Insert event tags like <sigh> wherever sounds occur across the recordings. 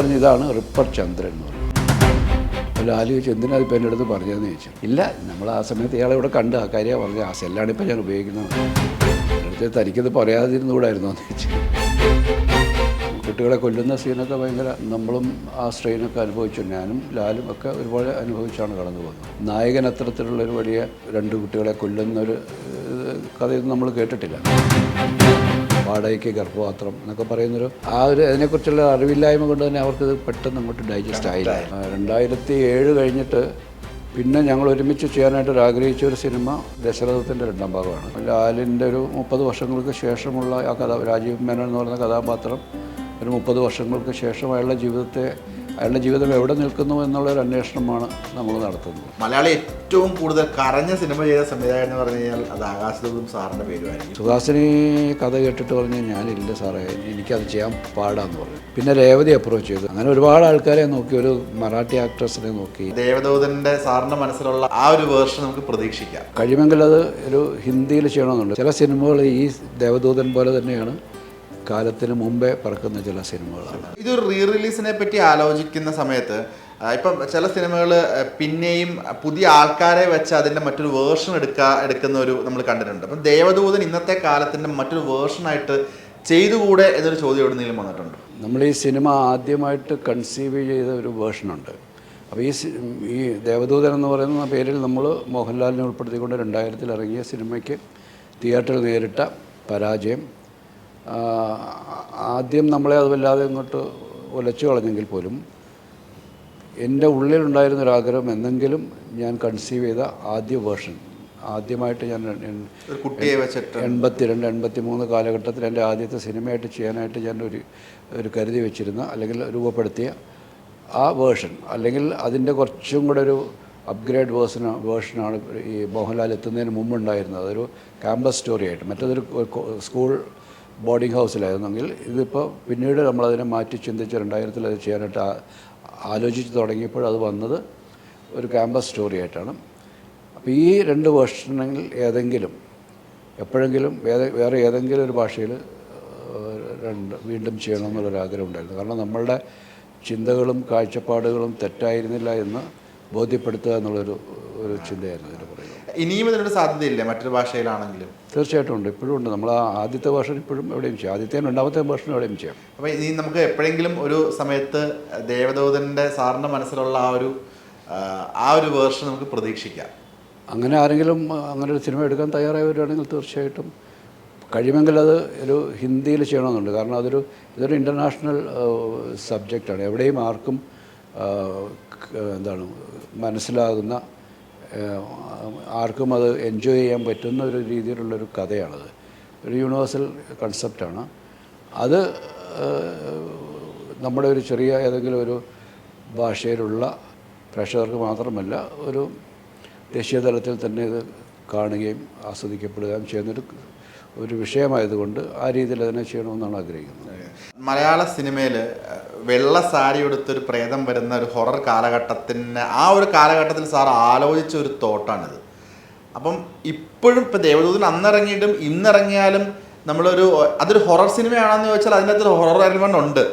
പറഞ്ഞു ഇതാണ് റിപ്പർ ചന്ദ്രൻ എന്ന് പറഞ്ഞു അല്ല ആലോചിച്ച് എന്തിനാ ഇപ്പം എന്റെ അടുത്ത് പറഞ്ഞതെന്ന് ചോദിച്ചു ഇല്ല നമ്മൾ ആ സമയത്ത് ഇയാളെ ഇവിടെ കണ്ട് ആ കാര്യം പറഞ്ഞു ആ സെല്ലാണ് ഇപ്പം ഞാൻ ഉപയോഗിക്കുന്നത്. അടുത്ത് തനിക്കത് പറയാതിരുന്നുകൂടായിരുന്നു എന്ന് ചോദിച്ചു കുട്ടികളെ കൊല്ലുന്ന സീനൊക്കെ ഭയങ്കര നമ്മളും ആ സ്ട്രെയിനൊക്കെ അനുഭവിച്ചു. ഞാനും ലാലും ഒക്കെ ഒരുപാട് അനുഭവിച്ചാണ് കടന്നു പോകുന്നത്. നായകൻ അത്തരത്തിലുള്ള ഒരു വലിയ രണ്ട് കുട്ടികളെ കൊല്ലുന്ന ഒരു കഥയൊന്നും നമ്മൾ കേട്ടിട്ടില്ല. വാടകയ്ക്ക് ഗർഭപാത്രം എന്നൊക്കെ പറയുന്നൊരു ആ ഒരു അതിനെക്കുറിച്ചുള്ള അറിവില്ലായ്മ കൊണ്ട് തന്നെ അവർക്കിത് പെട്ടെന്ന് അങ്ങോട്ട് ഡൈജസ്റ്റ് ആയില്ല. രണ്ടായിരത്തി ഏഴ് കഴിഞ്ഞിട്ട് പിന്നെ ഞങ്ങൾ ഒരുമിച്ച് ചെയ്യാനായിട്ട് ഒരു ആഗ്രഹിച്ച ഒരു സിനിമ ദശരഥത്തിന്റെ രണ്ടാം ഭാഗമാണ്. ലാലിന്റെ ഒരു മുപ്പത് വർഷങ്ങൾക്ക് ശേഷമുള്ള ആ കഥ രാജീവ് മേനോൻ എന്ന് പറയുന്ന കഥാപാത്രം ഒരു മുപ്പത് വർഷങ്ങൾക്ക് ശേഷം അയാളുടെ ജീവിതത്തെ അയാളുടെ ജീവിതം എവിടെ നിൽക്കുന്നു എന്നുള്ള ഒരു അന്വേഷണമാണ് നമ്മൾ നടത്തുന്നത്. മലയാളി ഏറ്റവും കൂടുതൽ കരഞ്ഞ സിനിമ ചെയ്ത സംവിധായകൻ എന്ന് പറഞ്ഞു കഴിഞ്ഞാൽ അത് ആകാശദൂതും സാറിന്റെ പേരുമായിരിക്കും. സുഹാസിനി കഥ കേട്ടിട്ട് പറഞ്ഞാൽ ഞാനില്ല സാറേ എനിക്കത് ചെയ്യാൻ പാടാന്ന് പറഞ്ഞു. പിന്നെ രേവതി അപ്രോച്ച് ചെയ്തു. അങ്ങനെ ഒരുപാട് ആൾക്കാരെ നോക്കി ഒരു മറാഠി ആക്ട്രസിനെ നോക്കി. ദേവദൂതന്റെ സാറിന്റെ മനസ്സിലുള്ള ആ ഒരു വേർഷൻ നമുക്ക് പ്രതീക്ഷിക്കാം. കഴിയുമെങ്കിൽ അത് ഒരു ഹിന്ദിയിൽ ചെയ്യണമെന്നുണ്ട്. ചില സിനിമകൾ ഈ ദേവദൂതൻ പോലെ തന്നെയാണ്. കാലത്തിന് മുമ്പേ പറക്കുന്ന ചില സിനിമകളാണ്. ഇതൊരു റീ റിലീസിനെ പറ്റി ആലോചിക്കുന്ന സമയത്ത് ഇപ്പം ചില സിനിമകൾ പിന്നെയും പുതിയ ആൾക്കാരെ വെച്ച് അതിന്റെ മറ്റൊരു വേർഷൻ എടുക്കുക എടുക്കുന്ന ഒരു നമ്മൾ കണ്ടിട്ടുണ്ട്. അപ്പം ദേവദൂതൻ ഇന്നത്തെ കാലത്തിന്റെ മറ്റൊരു വേർഷനായിട്ട് ചെയ്തുകൂടെ എന്നൊരു ചോദ്യം എവിടെയെങ്കിലും വന്നിട്ടുണ്ട്. നമ്മൾ ഈ സിനിമ ആദ്യമായിട്ട് കൺസീവ് ചെയ്ത ഒരു വേർഷനുണ്ട്. അപ്പോൾ ഈ ഈ ദേവദൂതൻ എന്ന് പറയുന്ന പേരിൽ നമ്മൾ മോഹൻലാലിനെ ഉൾപ്പെടുത്തിക്കൊണ്ട് രണ്ടായിരത്തിൽ ഇറങ്ങിയ സിനിമയ്ക്ക് തിയേറ്ററിൽ നേരിട്ട പരാജയം. ആദ്യം നമ്മളെ അത് വല്ലാതെ ഇങ്ങോട്ട് ഉലച്ചു കളഞ്ഞെങ്കിൽ പോലും എന്റെ ഉള്ളിലുണ്ടായിരുന്ന ഒരു ആഗ്രഹം എന്തെങ്കിലും ഞാൻ കൺസീവ് ചെയ്ത ആദ്യ വേർഷൻ ആദ്യമായിട്ട് ഞാൻ കുട്ടിയെ വെച്ചിട്ട്. എൺപത്തിരണ്ട് എൺപത്തി മൂന്ന് കാലഘട്ടത്തിൽ എന്റെ ആദ്യത്തെ സിനിമയായിട്ട് ചെയ്യാനായിട്ട് ഞാൻ ഒരു ഒരു കരുതി വെച്ചിരുന്ന അല്ലെങ്കിൽ രൂപപ്പെടുത്തിയ ആ വേർഷൻ അല്ലെങ്കിൽ അതിന്റെ കുറച്ചും കൂടെ ഒരു അപ്ഗ്രേഡ് വേർഷൻ വേർഷനാണ് ഈ മോഹൻലാൽ എത്തുന്നതിന് മുമ്പുണ്ടായിരുന്നത്. അതൊരു ക്യാമ്പസ് സ്റ്റോറി ആയിട്ട്. മറ്റേതൊരു സ്കൂൾ ബോർഡിംഗ് ഹൗസിലായിരുന്നെങ്കിൽ ഇതിപ്പോൾ പിന്നീട് നമ്മളതിനെ മാറ്റി ചിന്തിച്ച് രണ്ടായിരത്തിൽ അത് ചെയ്യാനായിട്ട് ആലോചിച്ച് തുടങ്ങിയപ്പോൾ അത് വന്നത് ഒരു ക്യാമ്പസ് സ്റ്റോറി ആയിട്ടാണ്. അപ്പോൾ ഈ രണ്ട് വേർഷനിൽ ഏതെങ്കിലും എപ്പോഴെങ്കിലും വേറെ വേറെ ഏതെങ്കിലും ഒരു ഭാഷയിൽ രണ്ട് വീണ്ടും ചെയ്യണമെന്നുള്ളൊരു ആഗ്രഹം ഉണ്ടായിരുന്നു. കാരണം നമ്മളുടെ ചിന്തകളും കാഴ്ചപ്പാടുകളും തെറ്റായിരുന്നില്ല എന്ന് ബോധ്യപ്പെടുത്തുക എന്നുള്ളൊരു ഒരു ചിന്തയായിരുന്നു. ഇനിയും ഇതിനൊരു സാധ്യതയില്ലേ മറ്റൊരു ഭാഷയിലാണെങ്കിലും. തീർച്ചയായിട്ടും ഉണ്ട്. ഇപ്പോഴും ഉണ്ട്. നമ്മൾ ആദ്യത്തെ ഭാഷ ഇപ്പോഴും എവിടെയും ചെയ്യാം. ആദ്യത്തെ രണ്ടാമത്തെ ഭാഷ എവിടെയും ചെയ്യാം. അപ്പോൾ ഇനി നമുക്ക് എപ്പോഴെങ്കിലും ഒരു സമയത്ത് ദേവദൂതന്റെ സാറിന്റെ മനസ്സിലുള്ള ആ ഒരു ആ, ഒരു വേർഷൻ നമുക്ക് പ്രതീക്ഷിക്കാം. അങ്ങനെ ആരെങ്കിലും അങ്ങനെ ഒരു സിനിമ എടുക്കാൻ തയ്യാറായവരാണെങ്കിൽ തീർച്ചയായിട്ടും കഴിയുമെങ്കിൽ അത് ഒരു ഹിന്ദിയിൽ ചെയ്യണമെന്നുണ്ട്. കാരണം അതൊരു ഇതൊരു ഇന്റർനാഷണൽ സബ്ജക്റ്റാണ് എവിടെയും ആർക്കും എന്താണ് മനസ്സിലാകുന്ന ആർക്കും അത് എൻജോയ് ചെയ്യാൻ പറ്റുന്ന ഒരു രീതിയിലുള്ളൊരു കഥയാണത്. ഒരു യൂണിവേഴ്സൽ കൺസെപ്റ്റാണ് അത് നമ്മുടെ ഒരു ചെറിയ ഏതെങ്കിലും ഒരു ഭാഷയിലുള്ള പ്രേക്ഷകർക്ക് മാത്രമല്ല ഒരു ദേശീയ തലത്തിൽ തന്നെ ഇത് കാണുകയും ആസ്വദിക്കപ്പെടുകയും ചെയ്യുന്നൊരു ഒരു വിഷയമായതുകൊണ്ട് ആ രീതിയിൽ അതിനെ ചെയ്യണമെന്നാണ് ആഗ്രഹിക്കുന്നത്. മലയാള സിനിമയിൽ വെള്ള സാരി എടുത്തൊരു പ്രേതം വരുന്ന ഒരു ഹൊറർ കാലഘട്ടത്തിന് ആ ഒരു കാലഘട്ടത്തിൽ സാർ ആലോചിച്ച ഒരു തോട്ടാണിത്. അപ്പം ഇപ്പോഴും ഇപ്പം ദേവദൂതൻ അന്നിറങ്ങിയിട്ടും ഇന്നിറങ്ങിയാലും നമ്മളൊരു അതൊരു ഹൊറർ സിനിമയാണെന്ന് ചോദിച്ചാൽ അതിന്റെ അകത്തൊരു ഹൊറർ എലിമെന്റ് ഉണ്ട്.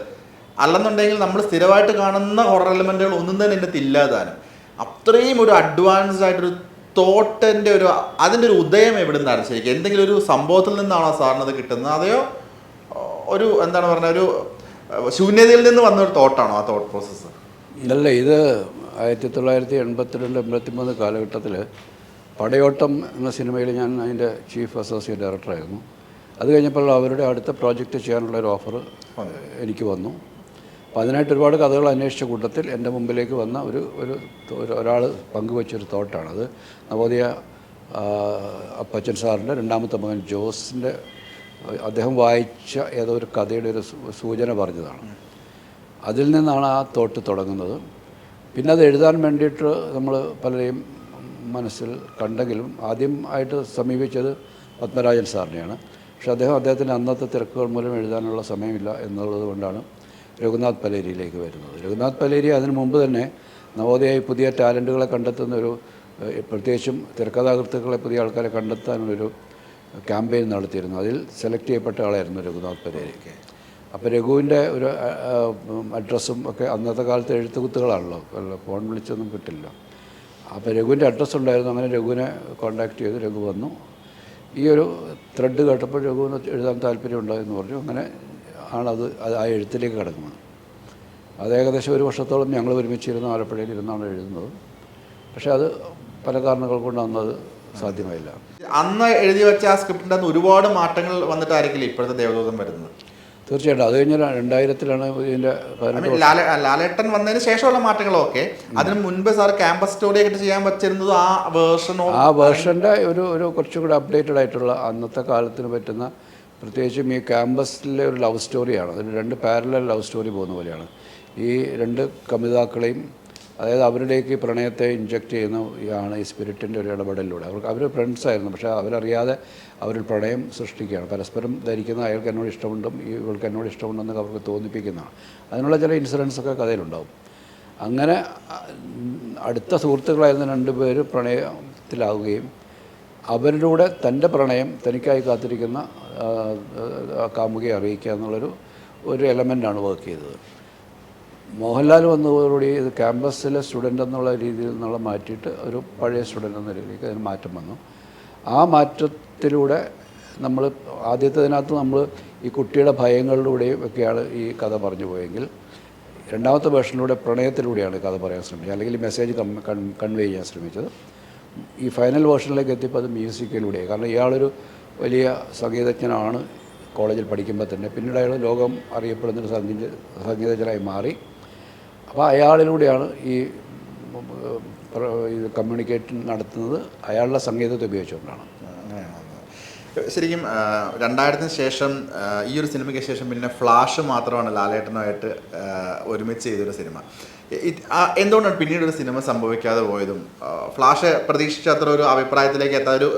അല്ലെന്നുണ്ടെങ്കിൽ നമ്മൾ സ്ഥിരമായിട്ട് കാണുന്ന ഹൊറർ എലിമെന്റുകൾ ഒന്നും തന്നെ എന്റെ ഇല്ലാതാനും. അത്രയും ഒരു അഡ്വാൻസ്ഡ് ആയിട്ടൊരു തോട്ടിന്റെ ഒരു അതിന്റെ ഒരു ഉദയം എവിടെ നിന്നാണ് ശരിക്കും? എന്തെങ്കിലും ഒരു സംഭവത്തിൽ നിന്നാണോ സാറിന് അത് കിട്ടുന്നത്? അതെയോ ഒരു എന്താണ് പറഞ്ഞ ഒരു ശൂന്യതയിൽ നിന്ന് വന്ന ഒരു തോട്ടാണോ ആ തോട്ട് പ്രോസസ്സ് ഇല്ലല്ലേ ഇത് ആയിരത്തി തൊള്ളായിരത്തി എൺപത്തിരണ്ട് എൺപത്തി മൂന്ന് കാലഘട്ടത്തിൽ പടയോട്ടം എന്ന സിനിമയിൽ ഞാൻ അതിന്റെ ചീഫ് അസോസിയേറ്റ് ഡയറക്ടറായിരുന്നു അത് കഴിഞ്ഞപ്പോൾ അവരുടെ അടുത്ത പ്രോജക്റ്റ് ചെയ്യാനുള്ള ഒരു ഓഫർ എനിക്ക് വന്നു. അപ്പോൾ അതിനായിട്ട് ഒരുപാട് കഥകൾ അന്വേഷിച്ച കൂട്ടത്തിൽ എന്റെ മുമ്പിലേക്ക് വന്ന ഒരു ഒരു ഒരു ഒരാൾ പങ്കുവച്ചൊരു തോട്ടാണത് നവോദയ അപ്പച്ചൻ സാറിന്റെ രണ്ടാമത്തെ മകൻ ജോസിന്റെ അദ്ദേഹം വായിച്ച ഏതോ ഒരു കഥയുടെ ഒരു സൂചന പറഞ്ഞതാണ്. അതിൽ നിന്നാണ് ആ തോട്ട് തുടങ്ങുന്നത്. പിന്നെ അത് എഴുതാൻ വേണ്ടിയിട്ട് നമ്മൾ പലരെയും മനസ്സിൽ കണ്ടെങ്കിലും ആദ്യം ആയിട്ട് സമീപിച്ചത് പത്മരാജൻ സാറിനെയാണ്. പക്ഷേ അദ്ദേഹം അദ്ദേഹത്തിന്റെ അന്നത്തെ തിരക്കുകൾ മൂലം എഴുതാനുള്ള സമയമില്ല എന്നുള്ളത് കൊണ്ടാണ് രഘുനാഥ് പലേരിയിലേക്ക് വരുന്നത്. രഘുനാഥ് പലേരി അതിനു മുമ്പ് തന്നെ നവോദയായി പുതിയ ടാലന്റുകളെ കണ്ടെത്തുന്ന ഒരു പ്രത്യേകിച്ചും തിരക്കഥാകൃത്തുക്കളെ പുതിയ ആൾക്കാരെ കണ്ടെത്താനുള്ളൊരു ക്യാമ്പയിൻ നടത്തിയിരുന്നു. അതിൽ സെലക്ട് ചെയ്യപ്പെട്ട ആളായിരുന്നു രഘുനാഥ് പരേരി. അപ്പോൾ രഘുവിന്റെ ഒരു അഡ്രസ്സും ഒക്കെ അന്നത്തെ കാലത്ത് എഴുത്തുകുത്തുകളാണല്ലോ. കുത്തുകളാണല്ലോ ഫോൺ വിളിച്ചൊന്നും കിട്ടില്ല അപ്പോൾ രഘുവിന്റെ അഡ്രസ്സ് ഉണ്ടായിരുന്നു. അങ്ങനെ രഘുവിനെ കോൺടാക്ട് ചെയ്ത് രഘു വന്നു. ഈ ഒരു ത്രെഡ് കേട്ടപ്പോൾ രഘുവിന് എഴുതാൻ താല്പര്യമുണ്ടായെന്ന് പറഞ്ഞു. അങ്ങനെ ആണത് അത് ആ എഴുത്തിലേക്ക് കിടക്കുന്നത് അത് ഏകദേശം ഒരു വർഷത്തോളം ഞങ്ങൾ ഒരുമിച്ചിരുന്ന ആലപ്പുഴയിൽ ഇരുന്നാണ് എഴുതുന്നത്. പക്ഷേ അത് പല കാരണങ്ങൾ കൊണ്ട് അന്നത് സാധ്യമായില്ല. അന്ന് എഴുതി വെച്ച ആ സ്ക്രിപ്റ്റിന്റെ അന്ന് ഒരുപാട് മാറ്റങ്ങൾ വന്നിട്ടായിരിക്കില്ല ഇപ്പോഴത്തെ ദേവദൂതം വരുന്നത്? തീർച്ചയായിട്ടും. അത് കഴിഞ്ഞാൽ രണ്ടായിരത്തിലാണ് ഇതിന്റെ ലാലേട്ടൻ വന്നതിന് ശേഷമുള്ള മാറ്റങ്ങളൊക്കെ അതിന് മുൻപ് സാർ ക്യാമ്പസ് സ്റ്റോറി ആയിട്ട് ചെയ്യാൻ പറ്റിരുന്നത് ആ വേർഷനോ ആ വേർഷന്റെ ഒരു ഒരു കുറച്ചുകൂടി അപ്ഡേറ്റഡ് ആയിട്ടുള്ള അന്നത്തെ കാലത്തിന് പറ്റുന്ന പ്രത്യേകിച്ചും ഈ ക്യാമ്പസിലെ ഒരു ലവ് സ്റ്റോറിയാണ്. അതിന് രണ്ട് പാരലൽ ലവ് സ്റ്റോറി പോകുന്ന പോലെയാണ്. ഈ രണ്ട് കമിതാക്കളെയും അതായത് അവരിലേക്ക് പ്രണയത്തെ ഇഞ്ചക്ട് ചെയ്യുന്ന ആണ് ഈ സ്പിരിറ്റിന്റെ ഒരു ഇടപെടലിലൂടെ. അവർക്ക് അവർ ഫ്രണ്ട്സ് ആയിരുന്നു പക്ഷേ അവരറിയാതെ അവരിൽ പ്രണയം സൃഷ്ടിക്കുകയാണ്. പരസ്പരം ധരിക്കുന്ന അയാൾക്ക് എന്നോട് ഇഷ്ടമുണ്ടും ഇവൾക്ക് എന്നോട് ഇഷ്ടമുണ്ടെന്നൊക്കെ അവർക്ക് തോന്നിപ്പിക്കുന്നതാണ്. അതിനുള്ള ചില ഇൻസിഡൻസൊക്കെ കഥയിലുണ്ടാവും. അങ്ങനെ അടുത്ത സുഹൃത്തുക്കളായിരുന്ന രണ്ടുപേര് പ്രണയത്തിലാവുകയും അവരിലൂടെ തന്റെ പ്രണയം തനിക്കായി കാത്തിരിക്കുന്ന കാമുകിയെ അറിയിക്കുക എന്നുള്ളൊരു ഒരു എലമെന്റാണ് വർക്ക് ചെയ്തത്. മോഹൻലാൽ വന്നതോടുകൂടി ഇത് ക്യാമ്പസിലെ സ്റ്റുഡന്റ് എന്നുള്ള രീതിയിൽ നിന്നുള്ള മാറ്റിയിട്ട് ഒരു പഴയ സ്റ്റുഡന്റ് എന്ന രീതിയിലേക്ക് അതിന് മാറ്റം വന്നു. ആ മാറ്റത്തിലൂടെ നമ്മൾ ആദ്യത്തേതിനകത്ത് നമ്മൾ ഈ കുട്ടിയുടെ ഭയങ്ങളിലൂടെയും ഒക്കെയാണ് ഈ കഥ പറഞ്ഞു പോയെങ്കിൽ രണ്ടാമത്തെ വേർഷനിലൂടെ പ്രണയത്തിലൂടെയാണ് കഥ പറയാൻ ശ്രമിച്ചത്. അല്ലെങ്കിൽ മെസ്സേജ് കൺവേ ചെയ്യാൻ ശ്രമിച്ചത്. ഈ ഫൈനൽ വേർഷനിലേക്ക് എത്തിയപ്പോൾ അത് മ്യൂസിക്കിലൂടെ. കാരണം ഇയാളൊരു വലിയ സംഗീതജ്ഞനാണ് കോളേജിൽ പഠിക്കുമ്പോൾ തന്നെ. പിന്നീട് അയാൾ ലോകം അറിയപ്പെടുന്നൊരു സംഗീത സംഗീതജ്ഞനായി മാറി. അപ്പോൾ അയാളിലൂടെയാണ് ഈ ഇത് കമ്മ്യൂണിക്കേറ്റ് നടത്തുന്നത്. അയാളുടെ സംഗീതത്തെ ഉപയോഗിച്ചുകൊണ്ടാണ്. ശരിക്കും രണ്ടായിരത്തിന് ശേഷം ഈ ഒരു സിനിമയ്ക്ക് ശേഷം പിന്നെ ഫ്ലാഷ് മാത്രമാണ് ലാലേട്ടനുമായിട്ട് ഒരുമിച്ച് ചെയ്തൊരു സിനിമ. എന്തുകൊണ്ടാണ് പിന്നീട് ഒരു സിനിമ സംഭവിക്കാതെ പോയതും? ഫ്ലാഷ് പ്രതീക്ഷിച്ചത്ര ഒരു അഭിപ്രായത്തിലേക്ക് എത്താത്ത ഒരു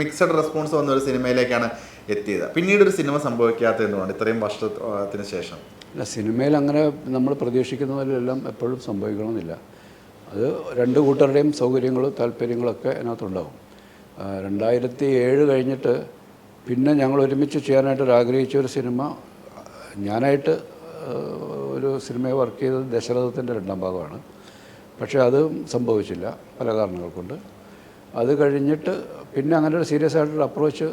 മിക്സഡ് റെസ്പോൺസ് വന്ന ഒരു സിനിമയിലേക്കാണ് എത്തിയത്. പിന്നീട് ഒരു സിനിമ സംഭവിക്കാത്ത എന്തുകൊണ്ട്? ഇത്രയും വർഷത്തിന് ശേഷം. അല്ല സിനിമയിൽ അങ്ങനെ നമ്മൾ പ്രതീക്ഷിക്കുന്ന പോലെയെല്ലാം എപ്പോഴും സംഭവിക്കണമെന്നില്ല. അത് രണ്ട് കൂട്ടരുടെയും സൗകര്യങ്ങളും താല്പര്യങ്ങളൊക്കെ അതിനകത്തുണ്ടാവും. ആ, രണ്ടായിരത്തി ഏഴ് കഴിഞ്ഞിട്ട് പിന്നെ ഞങ്ങൾ ഒരുമിച്ച് ചെയ്യാനായിട്ട് ഒരു ആഗ്രഹിച്ച ഒരു സിനിമ ഞാനായിട്ട് ഒരു സിനിമയെ വർക്ക് ചെയ്തത് ദശരഥത്തിന്റെ രണ്ടാം ഭാഗമാണ്. പക്ഷേ അത് സംഭവിച്ചില്ല പല കാരണങ്ങൾ കൊണ്ട്. അത് കഴിഞ്ഞിട്ട് പിന്നെ അങ്ങനെ ഒരു സീരിയസ് ആയിട്ടൊരു അപ്രോച്ച്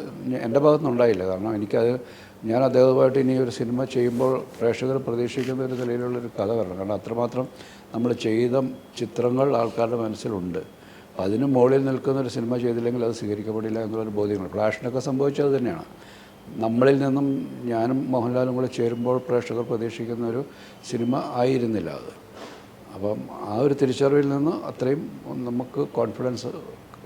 എന്റെ ഭാഗത്തുനിന്ന് ഉണ്ടായില്ല കാരണം എനിക്കത് ഞാൻ അദ്ദേഹവുമായിട്ട് ഇനി ഒരു സിനിമ ചെയ്യുമ്പോൾ പ്രേക്ഷകർ പ്രതീക്ഷിക്കുന്ന ഒരു നിലയിലുള്ളൊരു കഥ വരണം കാരണം അത്രമാത്രം നമ്മൾ ചെയ്ത ചിത്രങ്ങൾ ആൾക്കാരുടെ മനസ്സിലുണ്ട്. അതിന് മുകളിൽ നിൽക്കുന്ന ഒരു സിനിമ ചെയ്തില്ലെങ്കിൽ അത് സ്വീകരിക്കപ്പെടില്ല എന്നുള്ളൊരു ബോധ്യങ്ങൾ. ഫ്ലാഷിനൊക്കെ സംഭവിച്ചത് തന്നെയാണ്. നമ്മളിൽ നിന്നും ഞാനും മോഹൻലാലും കൂടെ ചേരുമ്പോൾ പ്രേക്ഷകർ പ്രതീക്ഷിക്കുന്ന ഒരു സിനിമ ആയിരുന്നില്ല അത്. അപ്പം ആ ഒരു തിരിച്ചറിവിൽ നിന്ന് അത്രയും നമുക്ക് കോൺഫിഡൻസ്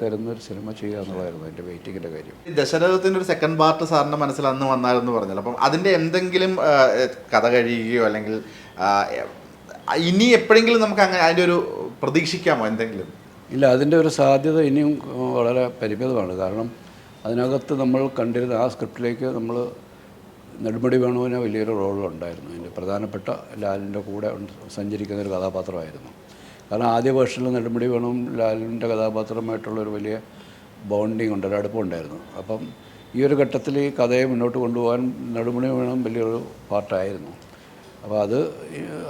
തരുന്ന ഒരു സിനിമ ചെയ്യുക എന്നുള്ളതായിരുന്നു എന്റെ വെയിറ്റിങ്ങിന്റെ കാര്യം. ദശരഥത്തിന്റെ ഒരു സെക്കൻഡ് പാർട്ട് സാറിന്റെ മനസ്സിൽ അന്ന് വന്നായിരുന്നു പറഞ്ഞല്ലോ അപ്പം അതിന്റെ എന്തെങ്കിലും കഥ കഴിയുകയോ അല്ലെങ്കിൽ ഇനി എപ്പോഴെങ്കിലും നമുക്ക് അങ്ങനെ അതിന്റെ ഒരു പ്രതീക്ഷിക്കാമോ എന്തെങ്കിലും? ഇല്ല അതിന്റെ ഒരു സാധ്യത ഇനിയും വളരെ പരിമിതമാണ്. കാരണം അതിനകത്ത് നമ്മൾ കണ്ടിരുന്ന ആ സ്ക്രിപ്റ്റിലേക്ക് നമ്മൾ നെടുമുടി വേണുവിന് വലിയൊരു റോളുണ്ടായിരുന്നു അതിന്റെ പ്രധാനപ്പെട്ട ലാലിന്റെ കൂടെ സഞ്ചരിക്കുന്ന ഒരു കഥാപാത്രമായിരുന്നു. കാരണം ആദ്യ വേർഷനിൽ നെടുമുടി വേണം ലാലിന്റെ കഥാപാത്രമായിട്ടുള്ളൊരു വലിയ ബോണ്ടിങ് ഉണ്ട് ഒരു അടുപ്പമുണ്ടായിരുന്നു അപ്പം ഈ ഒരു ഘട്ടത്തിൽ ഈ കഥയെ മുന്നോട്ട് കൊണ്ടുപോകാൻ നെടുമുടി വേണം വലിയൊരു പാർട്ടായിരുന്നു. അപ്പോൾ അത്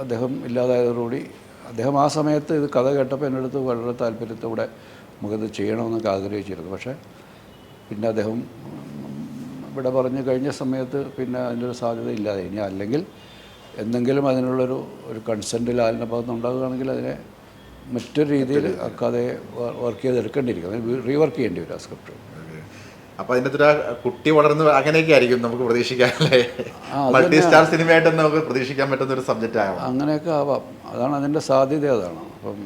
അദ്ദേഹം ഇല്ലാതായതോടുകൂടി അദ്ദേഹം ആ സമയത്ത് ഇത് കഥ കേട്ടപ്പോൾ എന്റെ അടുത്ത് വളരെ താല്പര്യത്തോടെ നമുക്കത് ചെയ്യണമെന്നൊക്കെ ആഗ്രഹിച്ചിരുന്നു. പക്ഷേ പിന്നെ അദ്ദേഹം ഇവിടെ പറഞ്ഞു കഴിഞ്ഞ സമയത്ത് പിന്നെ അതിന്റെ ഒരു സാധ്യത ഇല്ലാതെ ഇനി അല്ലെങ്കിൽ എന്തെങ്കിലും അതിനുള്ളൊരു ഒരു കൺസെന്റ് ലാലിന്റെ ഭാഗത്ത് ഉണ്ടാകുകയാണെങ്കിൽ അതിനെ മറ്റൊരു രീതിയിൽ ആ കഥയെ വർക്ക് ചെയ്തെടുക്കേണ്ടിയിരിക്കും. അതിന് റീവർക്ക് ചെയ്യേണ്ടി വരും ആ സ്ക്രിപ്റ്റ് അപ്പൊ ആ കുട്ടി വളർന്ന് അങ്ങനെയൊക്കെ ആയിരിക്കും നമുക്ക് അത് മൾട്ടി സ്റ്റാർ സിനിമയായിട്ട് നമുക്ക് പ്രതീക്ഷിക്കാൻ പറ്റുന്ന ഒരു സബ്ജക്റ്റ് ആകാം അങ്ങനെയൊക്കെ ആവാം. അതാണ് അതിന്റെ സാധ്യത അതാണ്. അപ്പം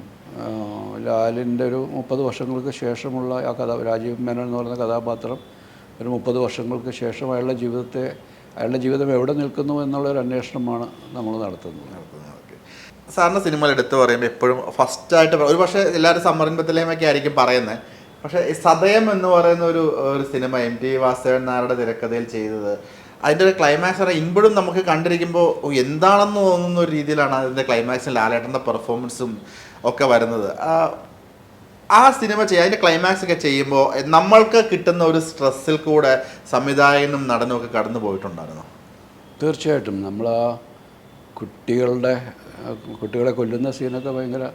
ലാലിന്റെ ഒരു മുപ്പത് വർഷങ്ങൾക്ക് ശേഷമുള്ള ആ കഥ രാജീവ് മേനോൻ എന്ന് പറയുന്ന കഥാപാത്രം ഒരു മുപ്പത് വർഷങ്ങൾക്ക് ശേഷം അയാളുടെ ജീവിതത്തെ അയാളുടെ ജീവിതം എവിടെ നിൽക്കുന്നു എന്നുള്ള ഒരു അന്വേഷണമാണ് നമ്മൾ നടത്തുന്നത്. സാറിന്റെ സിനിമകൾ എടുത്തു പറയുമ്പോൾ എപ്പോഴും ഫസ്റ്റായിട്ട് ഒരു പക്ഷേ എല്ലാവരും സമ്മറിൻപത്തിലേമൊക്കെ ആയിരിക്കും പറയുന്നത് പക്ഷേ ഈ സതയം എന്ന് പറയുന്ന ഒരു ഒരു സിനിമ എം ടി വാസുദേവൻ നായരുടെ തിരക്കഥയിൽ ചെയ്തത് അതിന്റെ ഒരു ക്ലൈമാക്സ് പറഞ്ഞാൽ ഇപ്പോഴും നമുക്ക് കണ്ടിരിക്കുമ്പോൾ എന്താണെന്ന് തോന്നുന്ന ഒരു രീതിയിലാണ് അതിന്റെ ക്ലൈമാക്സിൽ ലാലേട്ടന്റെ പെർഫോമൻസും ഒക്കെ വരുന്നത്. ആ, സിനിമ ചെയ്യുക അതിന്റെ ക്ലൈമാക്സ് ഒക്കെ ചെയ്യുമ്പോൾ നമ്മൾക്ക് കിട്ടുന്ന ഒരു സ്ട്രെസ്സിൽ കൂടെ സംവിധായകനും നടനും ഒക്കെ കടന്നു പോയിട്ടുണ്ടായിരുന്നു? തീർച്ചയായിട്ടും. നമ്മൾ ആ കുട്ടികളുടെ കുട്ടികളെ കൊല്ലുന്ന സീനൊക്കെ ഭയങ്കര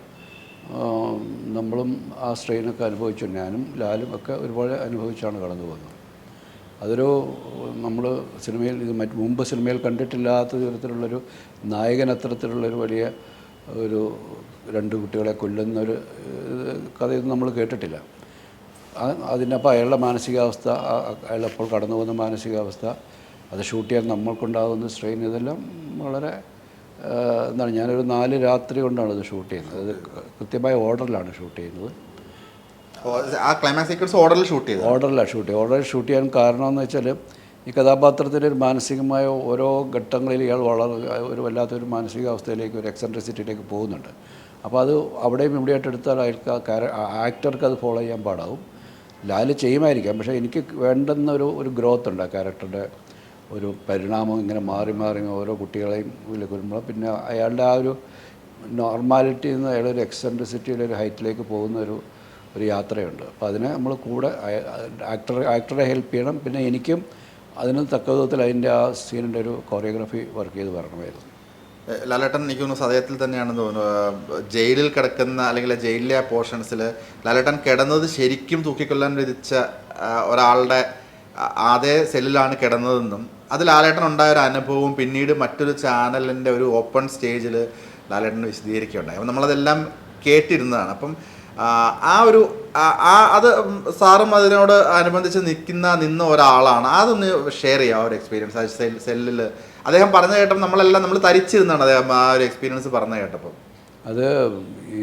നമ്മളും ആ സ്ട്രെയിനൊക്കെ അനുഭവിച്ചു. ഞാനും ലാലും ഒക്കെ ഒരുപാട് അനുഭവിച്ചാണ് കടന്നു പോകുന്നത്. അതൊരു നമ്മൾ സിനിമയിൽ ഇത് മറ്റ് മുമ്പ് സിനിമയിൽ കണ്ടിട്ടില്ലാത്ത തരത്തിലുള്ളൊരു നായകൻ അത്തരത്തിലുള്ളൊരു വലിയ ഒരു രണ്ട് കുട്ടികളെ കൊല്ലുന്ന ഒരു കഥയൊന്നും നമ്മൾ കേട്ടിട്ടില്ല. അതിനപ്പോൾ അയാളുടെ മാനസികാവസ്ഥ അയാൾ അപ്പോൾ അയാളപ്പോൾ കടന്നു പോകുന്ന മാനസികാവസ്ഥ അത് ഷൂട്ട് ചെയ്യാൻ നമ്മൾക്കുണ്ടാകുന്ന സ്ട്രെയിൻ ഇതെല്ലാം വളരെ എന്താണ് ഞാനൊരു നാല് രാത്രി കൊണ്ടാണ് ഇത് ഷൂട്ട് ചെയ്യുന്നത്. അത് കൃത്യമായ ഓർഡറിലാണ് ഷൂട്ട് ചെയ്യുന്നത്. ആ ക്ലൈമാക്സ് സീക്വൻസ് ഓർഡറിൽ ഷൂട്ട് ചെയ്തു ഓർഡറിലാണ് ഷൂട്ട് ചെയ്യുക ഓർഡറിൽ ഷൂട്ട് ചെയ്യാൻ കാരണം കാരണമെന്ന് വെച്ചാൽ ഈ കഥാപാത്രത്തിന്റെ ഒരു മാനസികമായ ഓരോ ഘട്ടങ്ങളിൽ ഇയാൾ വളരെ ഒരു വല്ലാത്തൊരു മാനസികാവസ്ഥയിലേക്ക് ഒരു എക്സെൻട്രിസിറ്റിയിലേക്ക് പോകുന്നുണ്ട്. അപ്പോൾ അത് അവിടെയും ഇവിടെയായിട്ട് എടുത്താൽ അയാൾക്ക് ആക്ടർക്ക് അത് ഫോളോ ചെയ്യാൻ പാടാവും. ലാൽ ചെയ്യുമായിരിക്കാം. പക്ഷേ എനിക്ക് വേണ്ടുന്ന ഒരു ഒരു ഗ്രോത്ത് ഉണ്ട് ആ ക്യാരക്ടറുടെ ഒരു പരിണാമം ഇങ്ങനെ മാറി മാറി ഓരോ കുട്ടികളെയും ഇതിൽ വരുമ്പോൾ. പിന്നെ അയാളുടെ ആ ഒരു നോർമാലിറ്റിയിൽ നിന്ന് അയാളൊരു എക്സെൻട്രിസിറ്റിയുടെ ഒരു ഹൈറ്റിലേക്ക് പോകുന്ന ഒരു ഒരു യാത്രയുണ്ട്. അപ്പോൾ അതിനെ നമ്മൾ കൂടെ ആക്ടർ ആക്ടറെ ഹെൽപ്പ് ചെയ്യണം. പിന്നെ എനിക്കും അതിന് തക്ക വിധത്തിൽ അതിന്റെ ആ സീനിന്റെ ഒരു കൊറിയോഗ്രാഫി വർക്ക് ചെയ്ത് വരണമായിരുന്നു. ലാലേട്ടൻ എനിക്ക് തോന്നുന്നു സദയത്തിൽ തന്നെയാണെന്ന് തോന്നുന്നു. ജയിലിൽ കിടക്കുന്ന അല്ലെങ്കിൽ ജയിലിലെ ആ പോർഷൻസിൽ ലാലേട്ടൻ കിടന്നത് ശരിക്കും തൂക്കിക്കൊല്ലാൻ വിധിച്ച ഒരാളുടെ അതേ സെല്ലിലാണ് കിടന്നതെന്നും അത് ലാലേട്ടൻ ഉണ്ടായ ഒരു അനുഭവവും പിന്നീട് മറ്റൊരു ചാനലിന്റെ ഒരു ഓപ്പൺ സ്റ്റേജിൽ ലാലേട്ടൻ വിശദീകരിക്കുകയുണ്ടായി. അപ്പം നമ്മളതെല്ലാം കേട്ടിരുന്നതാണ്. അപ്പം ആ, ഒരു ആ- അത് സാറും അതിനോട് അനുബന്ധിച്ച് നിൽക്കുന്ന നിന്ന ഒരാളാണ്. അതൊന്ന് ഷെയർ ചെയ്യാം ആ ഒരു എക്സ്പീരിയൻസ് ആ സെല്ലിൽ അദ്ദേഹം പറഞ്ഞു കേട്ടപ്പോൾ നമ്മളെല്ലാം നമ്മൾ തരിച്ചിരുന്നാണ് അദ്ദേഹം ആ ഒരു എക്സ്പീരിയൻസ് പറഞ്ഞു കേട്ടപ്പോൾ അത് ഈ